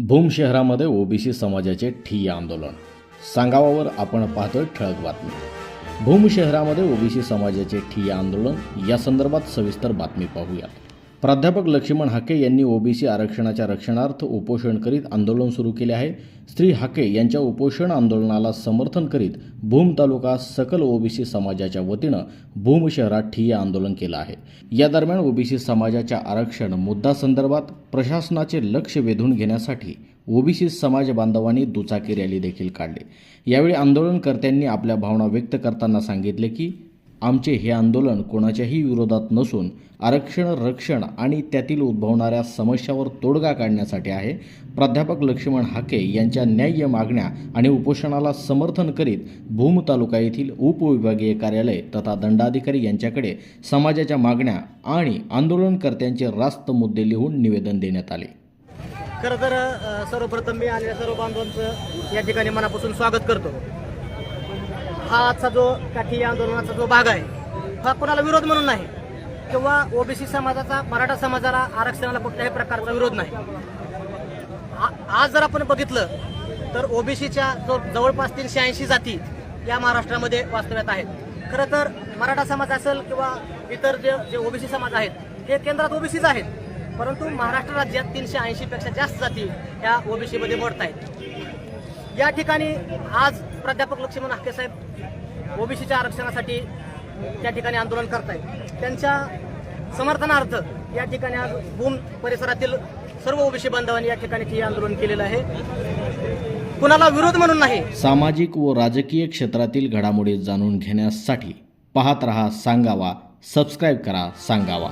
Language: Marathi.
भूम शहरामध्ये ओबीसी समाजाचे ठिय्या आंदोलन. सांगावावर आपण पाहतोय ठळक बातमी. भूम शहरामध्ये ओबीसी समाजाचे ठिय्या आंदोलन. या संदर्भात सविस्तर बातमी पाहूयात. प्राध्यापक लक्ष्मण हाके यांनी ओबीसी आरक्षणाच्या रक्षणार्थ उपोषण करीत आंदोलन सुरू केले आहे. श्री हाके यांच्या उपोषण आंदोलनाला समर्थन करीत भूम तालुका सकल ओबीसी समाजाच्या वतीनं भूम शहरात ठिय्या आंदोलन केलं आहे. या दरम्यान ओबीसी समाजाच्या आरक्षण मुद्दा संदर्भात प्रशासनाचे लक्ष वेधून घेण्यासाठी ओबीसी समाज बांधवांनी दुचाकी रॅली देखील काढली. यावेळी आंदोलनकर्त्यांनी आपल्या भावना व्यक्त करताना सांगितले की आमचे हे आंदोलन कोणाच्याही विरोधात नसून आरक्षण रक्षण आणि त्यातील उद्भवणाऱ्या समस्यावर तोडगा काढण्यासाठी आहे. प्राध्यापक लक्ष्मण हाके यांच्या न्याय्य मागण्या आणि उपोषणाला समर्थन करीत भूम तालुका येथील उपविभागीय कार्यालय तथा दंडाधिकारी यांच्याकडे समाजाच्या मागण्या आणि आंदोलनकर्त्यांचे रास्त मुद्दे लिहून निवेदन देण्यात आले. खरं तर सर्वप्रथम मी आलेल्या सर्व बांधवांचं या ठिकाणी मनापासून स्वागत करतो. हा आजचा जो काठी आंदोलनाचा जो भाग आहे हा कोणाला विरोध म्हणून नाही. किंवा ओबीसी समाजाचा मराठा समाजाला आरक्षणाला कुठल्याही प्रकारचा विरोध नाही. आ- आज जर आपण बघितलं तर ओबीसीच्या जो जवळपास तीनशे ऐंशी जाती या महाराष्ट्रामध्ये वास्तव्यात आहेत. खरं तर मराठा समाज असेल किंवा इतर जे जे ओबीसी समाज आहेत हे केंद्रात ओबीसीच आहेत. परंतु महाराष्ट्र राज्यात तीनशे ऐंशी पेक्षा जास्त जाती या ओबीसीमध्ये मोडत आहेत या ठिकाणी आज प्राध्यापक लक्ष्मण हाके साहेब ओबीसीच्या आरक्षणासाठी त्या ठिकाणी आंदोलन करतायत. त्यांच्या समर्थनार्थ या ठिकाणी आज भूम परिसरातील सर्व ओबीसी बांधवांनी या ठिकाणी हे आंदोलन केलेलं आहे. कुणाला विरोध म्हणून नाही. सामाजिक व राजकीय क्षेत्रातील घडामोडी जाणून घेण्यासाठी पाहत रहा सांगावा सबस्क्राईब करा सांगावा.